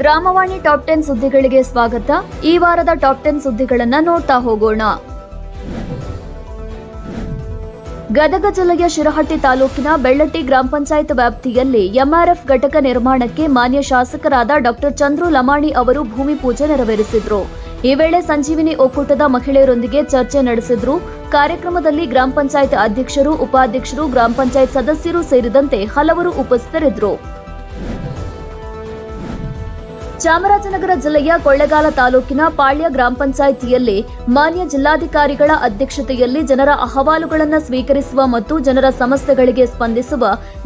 ಗ್ರಾಮವಾಣಿ top ten ಸುದ್ದಿಗಳಿಗೆ ಸ್ವಾಗತ. ಈ ವಾರದ ಟಾಪ್ ಟೆನ್ ಸುದ್ದಿಗಳನ್ನ ನೋಡ್ತಾ ಹೋಗೋಣ. ಗದಗ ಜಿಲ್ಲೆಯ ಶಿರಹಟ್ಟಿ ತಾಲೂಕಿನ ಬೆಳ್ಳಟ್ಟಿ ಗ್ರಾಮ ಪಂಚಾಯತ್ ವ್ಯಾಪ್ತಿಯಲ್ಲಿ ಎಂಆರ್ಎಫ್ ಘಟಕ ನಿರ್ಮಾಣಕ್ಕೆ ಮಾನ್ಯ ಶಾಸಕರಾದ ಡಾಕ್ಟರ್ ಚಂದ್ರು ಲಮಾಣಿ ಅವರು ಭೂಮಿ ಪೂಜೆ ನೆರವೇರಿಸಿದ್ರು. ಈ ವೇಳೆ ಸಂಜೀವಿನಿ ಒಕ್ಕೂಟದ ಮಹಿಳೆಯರೊಂದಿಗೆ ಚರ್ಚೆ ನಡೆಸಿದ್ರು. ಕಾರ್ಯಕ್ರಮದಲ್ಲಿ ಗ್ರಾಮ ಪಂಚಾಯತ್ ಅಧ್ಯಕ್ಷರು, ಉಪಾಧ್ಯಕ್ಷರು, ಗ್ರಾಮ ಪಂಚಾಯತ್ ಸದಸ್ಯರು ಸೇರಿದಂತೆ ಹಲವರು ಉಪಸ್ಥಿತರಿದ್ದರು. ಚಾಮರಾಜನಗರ ಜಿಲ್ಲೆಯ ಕೊಳ್ಳೆಗಾಲ ತಾಲೂಕಿನ ಪಾಳ್ಯ ಗ್ರಾಮ ಪಂಚಾಯಿತಿಯಲ್ಲಿ ಮಾನ್ಯ ಜಿಲ್ಲಾಧಿಕಾರಿಗಳ ಅಧ್ಯಕ್ಷತೆಯಲ್ಲಿ ಜನರ ಅಹವಾಲುಗಳನ್ನು ಸ್ವೀಕರಿಸುವ ಮತ್ತು ಜನರ ಸಮಸ್ಯೆಗಳಿಗೆ ಸ್ಪಂದಿಸುವ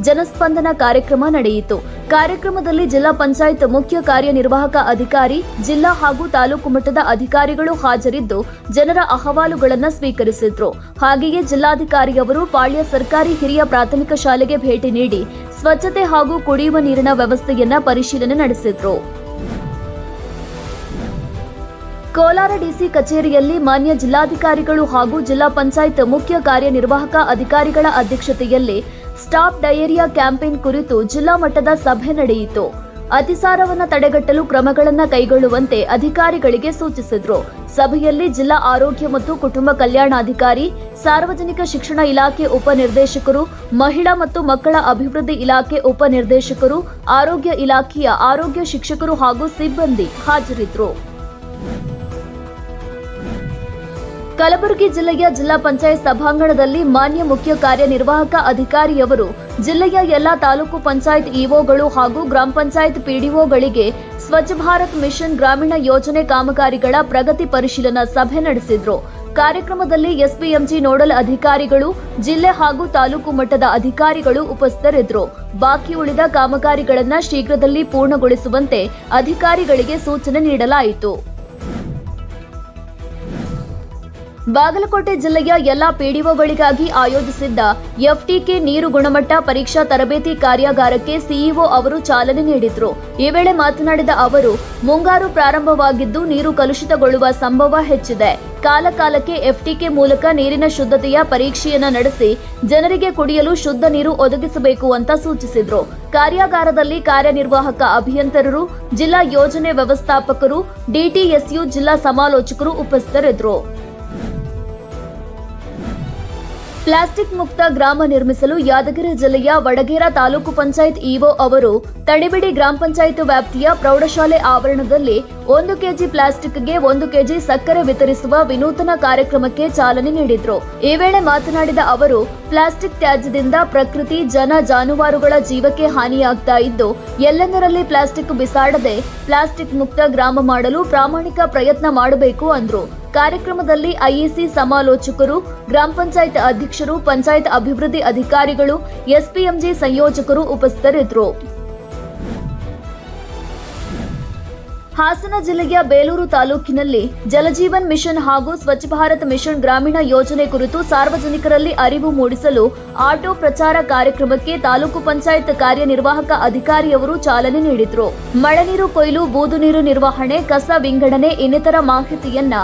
ಜನಸ್ಪಂದನ ಕಾರ್ಯಕ್ರಮ ನಡೆಯಿತು. ಕಾರ್ಯಕ್ರಮದಲ್ಲಿ ಜಿಲ್ಲಾ ಪಂಚಾಯತ್ ಮುಖ್ಯ ಕಾರ್ಯನಿರ್ವಾಹಕ ಅಧಿಕಾರಿ, ಜಿಲ್ಲಾ ಹಾಗೂ ತಾಲೂಕು ಮಟ್ಟದ ಅಧಿಕಾರಿಗಳು ಹಾಜರಿದ್ದು ಜನರ ಅಹವಾಲುಗಳನ್ನು ಸ್ವೀಕರಿಸಿದ್ರು. ಹಾಗೆಯೇ ಜಿಲ್ಲಾಧಿಕಾರಿಯವರು ಪಾಳ್ಯ ಸರ್ಕಾರಿ ಹಿರಿಯ ಪ್ರಾಥಮಿಕ ಶಾಲೆಗೆ ಭೇಟಿ ನೀಡಿ ಸ್ವಚ್ಛತೆ ಹಾಗೂ ಕುಡಿಯುವ ನೀರಿನ ವ್ಯವಸ್ಥೆಯನ್ನ ಪರಿಶೀಲನೆ ನಡೆಸಿದ್ರು. ಕೋಲಾರ ಡಿಸಿ ಕಚೇರಿಯಲ್ಲಿ ಮಾನ್ಯ ಜಿಲ್ಲಾಧಿಕಾರಿಗಳು ಹಾಗೂ ಜಿಲ್ಲಾ ಪಂಚಾಯತ್ ಮುಖ್ಯ ಕಾರ್ಯನಿರ್ವಾಹಕ ಅಧಿಕಾರಿಗಳ ಅಧ್ಯಕ್ಷತೆಯಲ್ಲಿ ಸ್ಟಾಪ್ ಡಯೇರಿಯಾ ಕ್ಯಾಂಪೇನ್ ಕುರಿತು ಜಿಲ್ಲಾ ಮಟ್ಟದ ಸಭೆ ನಡೆಯಿತು. ಅತಿಸಾರವನ್ನು ತಡೆಗಟ್ಟಲು ಕ್ರಮಗಳನ್ನು ಕೈಗೊಳ್ಳುವಂತೆ ಅಧಿಕಾರಿಗಳಿಗೆ ಸೂಚಿಸಿದ್ರು. ಸಭೆಯಲ್ಲಿ ಜಿಲ್ಲಾ ಆರೋಗ್ಯ ಮತ್ತು ಕುಟುಂಬ ಕಲ್ಯಾಣಾಧಿಕಾರಿ, ಸಾರ್ವಜನಿಕ ಶಿಕ್ಷಣ ಇಲಾಖೆ ಉಪನಿರ್ದೇಶಕರು, ಮಹಿಳಾ ಮತ್ತು ಮಕ್ಕಳ ಅಭಿವೃದ್ಧಿ ಇಲಾಖೆ ಉಪನಿರ್ದೇಶಕರು, ಆರೋಗ್ಯ ಇಲಾಖೆಯ ಆರೋಗ್ಯ ಶಿಕ್ಷಕರು ಹಾಗೂ ಸಿಬ್ಬಂದಿ ಹಾಜರಿದ್ದರು ಕಲಬುರಗಿ ಜಿಲ್ಲೆಯ ಜಿಲ್ಲಾ ಪಂಚಾಯತ್ ಸಭಾಂಗಣದಲ್ಲಿ ಮಾನ್ಯ ಮುಖ್ಯ ಕಾರ್ಯನಿರ್ವಾಹಕ ಅಧಿಕಾರಿಯವರು ಜಿಲ್ಲೆಯ ಎಲ್ಲಾ ತಾಲೂಕು ಪಂಚಾಯತ್ ಇಒಗಳು ಹಾಗೂ ಗ್ರಾಮ ಪಂಚಾಯತ್ ಪಿಡಿಒಗಳಿಗೆ ಸ್ವಚ್ಛ ಭಾರತ್ ಮಿಷನ್ ಗ್ರಾಮೀಣ ಯೋಜನೆ ಕಾಮಗಾರಿಗಳ ಪ್ರಗತಿ ಪರಿಶೀಲನಾ ಸಭೆ ನಡೆಸಿದ್ರು. ಕಾರ್ಯಕ್ರಮದಲ್ಲಿ ಎಸ್ಪಿಎಂಜಿ ನೋಡಲ್ ಅಧಿಕಾರಿಗಳು, ಜಿಲ್ಲೆ ಹಾಗೂ ತಾಲೂಕು ಮಟ್ಟದ ಅಧಿಕಾರಿಗಳು ಉಪಸ್ಥಿತರಿದ್ದರು ಬಾಕಿ ಉಳಿದ ಕಾಮಗಾರಿಗಳನ್ನು ಶೀಘ್ರದಲ್ಲಿ ಪೂರ್ಣಗೊಳಿಸುವಂತೆ ಅಧಿಕಾರಿಗಳಿಗೆ ಸೂಚನೆ ನೀಡಲಾಯಿತು. ಬಾಗಲಕೋಟೆ ಜಿಲ್ಲೆಯ ಎಲ್ಲಾ ಪಿಡಿಒಗಳಿಗಾಗಿ ಆಯೋಜಿಸಿದ್ದ ಎಫ್ಟಿಕೆ ನೀರು ಗುಣಮಟ್ಟ ಪರೀಕ್ಷಾ ತರಬೇತಿ ಕಾರ್ಯಾಗಾರಕ್ಕೆ ಸಿಇಒ ಅವರು ಚಾಲನೆ ನೀಡಿದ್ರು. ಈ ವೇಳೆ ಮಾತನಾಡಿದ ಅವರು, ಮುಂಗಾರು ಪ್ರಾರಂಭವಾಗಿದ್ದು ನೀರು ಕಲುಷಿತಗೊಳ್ಳುವ ಸಂಭವ ಹೆಚ್ಚಿದೆ. ಕಾಲಕಾಲಕ್ಕೆ ಎಫ್ಟಿಕೆ ಮೂಲಕ ನೀರಿನ ಶುದ್ಧತೆಯ ಪರೀಕ್ಷೆಯನ್ನ ನಡೆಸಿ ಜನರಿಗೆ ಕುಡಿಯಲು ಶುದ್ಧ ನೀರು ಒದಗಿಸಬೇಕು ಅಂತ ಸೂಚಿಸಿದ್ರು. ಕಾರ್ಯಾಗಾರದಲ್ಲಿ ಕಾರ್ಯನಿರ್ವಾಹಕ ಅಭಿಯಂತರರು, ಜಿಲ್ಲಾ ಯೋಜನೆ ವ್ಯವಸ್ಥಾಪಕರು, ಡಿಟಿಎಸ್ಯು ಜಿಲ್ಲಾ ಸಮಾಲೋಚಕರು ಉಪಸ್ಥಿತರಿದ್ದರು. ಪ್ಲಾಸ್ಟಿಕ್ ಮುಕ್ತ ಗ್ರಾಮ ನಿರ್ಮಿಸಲು ಯಾದಗಿರಿ ಜಿಲ್ಲೆಯ ವಡಗೇರ ತಾಲೂಕು ಪಂಚಾಯತ್ ಇಒ ಅವರು ತಡಿಬಿಡಿ ಗ್ರಾಮ ಪಂಚಾಯತ್ ವ್ಯಾಪ್ತಿಯ ಪ್ರೌಢಶಾಲೆ ಆವರಣದಲ್ಲಿ ಒಂದು ಕೆಜಿ ಪ್ಲಾಸ್ಟಿಕ್ಗೆ ಒಂದು ಕೆಜಿ ಸಕ್ಕರೆ ವಿತರಿಸುವ ವಿನೂತನ ಕಾರ್ಯಕ್ರಮಕ್ಕೆ ಚಾಲನೆ ನೀಡಿದ್ರು. ಈ ವೇಳೆ ಮಾತನಾಡಿದ ಅವರು, ಪ್ಲಾಸ್ಟಿಕ್ ತ್ಯಾಜ್ಯದಿಂದ ಪ್ರಕೃತಿ, ಜನ, ಜಾನುವಾರುಗಳ ಜೀವಕ್ಕೆ ಹಾನಿಯಾಗ್ತಾ ಇದ್ದು, ಎಲ್ಲೆಂದರಲ್ಲಿ ಪ್ಲಾಸ್ಟಿಕ್ ಬಿಸಾಡದೆ ಪ್ಲಾಸ್ಟಿಕ್ ಮುಕ್ತ ಗ್ರಾಮ ಮಾಡಲು ಪ್ರಾಮಾಣಿಕ ಪ್ರಯತ್ನ ಮಾಡಬೇಕು ಅಂದ್ರು. ಕಾರ್ಯಕ್ರಮದಲ್ಲಿ ಐಇಸಿ ಸಮಾಲೋಚಕರು ಗ್ರಾಮ ಪಂಚಾಯತ್ ಅಧ್ಯಕ್ಷರು ಪಂಚಾಯತ್ ಅಭಿವೃದ್ಧಿ ಅಧಿಕಾರಿಗಳು ಎಸ್ಪಿಎಂಜಿ ಸಂಯೋಜಕರು ಉಪಸ್ಥಿತರಿದ್ದರು. ಹಾಸನ ಜಿಲ್ಲೆಯ ಬೇಲೂರು ತಾಲೂಕಿನಲ್ಲಿ ಜಲಜೀವನ್ ಮಿಷನ್ ಹಾಗೂ ಸ್ವಚ್ಛ ಭಾರತ್ ಮಿಷನ್ ಗ್ರಾಮೀಣ ಯೋಜನೆ ಕುರಿತು ಸಾರ್ವಜನಿಕರಲ್ಲಿ ಅರಿವು ಮೂಡಿಸಲು ಆಟೋ ಪ್ರಚಾರ ಕಾರ್ಯಕ್ರಮಕ್ಕೆ ತಾಲೂಕು ಪಂಚಾಯತ್ ಕಾರ್ಯನಿರ್ವಾಹಕ ಅಧಿಕಾರಿಯವರು ಚಾಲನೆ ನೀಡಿದರು. ಮಳೆ ನೀರು ಕೊಯ್ಲು, ಬೂದು ನೀರು ನಿರ್ವಹಣೆ, ಕಸ ವಿಂಗಡಣೆ ಇನ್ನಿತರ ಮಾಹಿತಿಯನ್ನ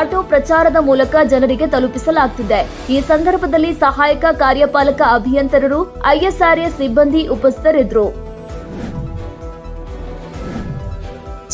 ಆಟೋ ಪ್ರಚಾರದ ಮೂಲಕ ಜನರಿಗೆ ತಲುಪಿಸಲಾಗುತ್ತಿದೆ ಈ ಸಂದರ್ಭದಲ್ಲಿ ಸಹಾಯಕ ಕಾರ್ಯಪಾಲಕ ಅಭಿಯಂತರರು ಐಎಸ್ಆರ್ಎ ಸಿಬ್ಬಂದಿ ಉಪಸ್ಥಿತರಿದ್ದರು.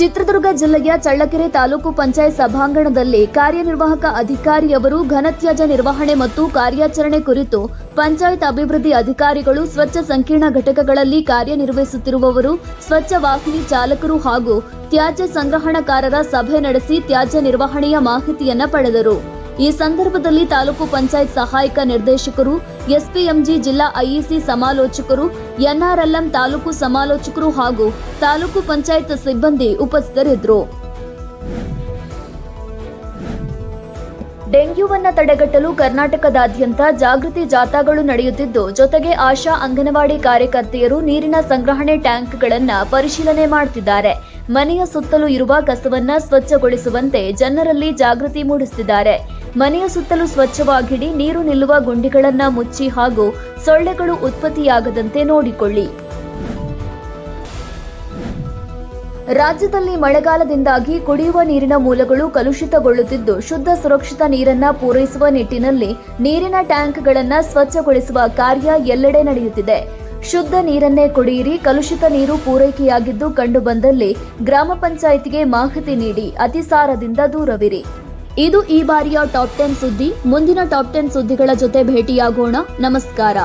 ಚಿತ್ರದುರ್ಗ ಜಿಲ್ಲೆಯ ಚಳ್ಳಕೆರೆ ತಾಲೂಕು ಪಂಚಾಯತ್ ಸಭಾಂಗಣದಲ್ಲಿ ಕಾರ್ಯನಿರ್ವಾಹಕ ಅಧಿಕಾರಿಯವರು ಘನತ್ಯಾಜ್ಯ ನಿರ್ವಹಣೆ ಮತ್ತು ಕಾರ್ಯಾಚರಣೆ ಕುರಿತು ಪಂಚಾಯತ್ ಅಭಿವೃದ್ಧಿ ಅಧಿಕಾರಿಗಳು ಸ್ವಚ್ಛ ಸಂಕೀರ್ಣ ಘಟಕಗಳಲ್ಲಿ ಕಾರ್ಯನಿರ್ವಹಿಸುತ್ತಿರುವವರು, ಸ್ವಚ್ಛ ವಾಹಿನಿ ಚಾಲಕರು ಹಾಗೂ ತ್ಯಾಜ್ಯ ಸಂಗ್ರಹಣಕಾರರ ಸಭೆ ನಡೆಸಿ ತ್ಯಾಜ್ಯ ನಿರ್ವಹಣೆಯ ಮಾಹಿತಿಯನ್ನು ಪಡೆದರು. ಈ ಸಂದರ್ಭದಲ್ಲಿ ತಾಲೂಕು ಪಂಚಾಯತ್ ಸಹಾಯಕ ನಿರ್ದೇಶಕರು, ಎಸ್ಪಿಎಂಜಿ ಜಿಲ್ಲಾ ಐಇಸಿ ಸಮಾಲೋಚಕರು, ಎನ್ಆರ್ಎಲ್ಎಂ ತಾಲೂಕು ಸಮಾಲೋಚಕರು ಹಾಗೂ ತಾಲೂಕು ಪಂಚಾಯತ್ ಸಿಬ್ಬಂದಿ ಉಪಸ್ಥಿತರಿದ್ದರು. ಡೆಂಗ್ಯೂವನ್ನು ತಡೆಗಟ್ಟಲು ಕರ್ನಾಟಕದಾದ್ಯಂತ ಜಾಗೃತಿ ಜಾಥಾಗಳು ನಡೆಯುತ್ತಿದ್ದು, ಜೊತೆಗೆ ಆಶಾ ಅಂಗನವಾಡಿ ಕಾರ್ಯಕರ್ತೆಯರು ನೀರಿನ ಸಂಗ್ರಹಣೆ ಟ್ಯಾಂಕ್ಗಳನ್ನು ಪರಿಶೀಲನೆ ಮಾಡುತ್ತಿದ್ದಾರೆ ಮನೆಯ ಸುತ್ತಲೂ ಇರುವ ಕಸವನ್ನು ಸ್ವಚ್ಛಗೊಳಿಸುವಂತೆ ಜನರಲ್ಲಿ ಜಾಗೃತಿ ಮೂಡಿಸುತ್ತಿದ್ದಾರೆ. ಮನೆಯ ಸುತ್ತಲೂ ಸ್ವಚ್ಛವಾಗಿಡಿ ನೀರು ನಿಲ್ಲುವ ಗುಂಡಿಗಳನ್ನ ಮುಚ್ಚಿ ಹಾಗೂ ಸೊಳ್ಳೆಗಳು ಉತ್ಪತ್ತಿಯಾಗದಂತೆ ನೋಡಿಕೊಳ್ಳಿ. ರಾಜ್ಯದಲ್ಲಿ ಮಳೆಗಾಲದಿಂದಾಗಿ ಕುಡಿಯುವ ನೀರಿನ ಮೂಲಗಳು ಕಲುಷಿತಗೊಳ್ಳುತ್ತಿದ್ದು, ಶುದ್ಧ ಸುರಕ್ಷಿತ ನೀರನ್ನ ಪೂರೈಸುವ ನಿಟ್ಟಿನಲ್ಲಿ ನೀರಿನ ಟ್ಯಾಂಕ್ಗಳನ್ನು ಸ್ವಚ್ಛಗೊಳಿಸುವ ಕಾರ್ಯ ಎಲ್ಲೆಡೆ ನಡೆಯುತ್ತಿದೆ. ಶುದ್ಧ ನೀರನ್ನೇ ಕುಡಿಯಿರಿ, ಕಲುಷಿತ ನೀರು ಪೂರೈಕೆಯಾಗಿದ್ದು ಕಂಡುಬಂದಲ್ಲಿ ಗ್ರಾಮ ಪಂಚಾಯಿತಿಗೆ ಮಾಹಿತಿ ನೀಡಿ, ಅತಿಸಾರದಿಂದ ದೂರವಿರಿ. ಇದು ಈ ಬಾರಿಯ ಟಾಪ್ ಟೆನ್ ಸುದ್ದಿ. ಮುಂದಿನ ಟಾಪ್ ಟೆನ್ ಸುದ್ದಿಗಳ ಜೊತೆ ಭೇಟಿಯಾಗೋಣ. ನಮಸ್ಕಾರ.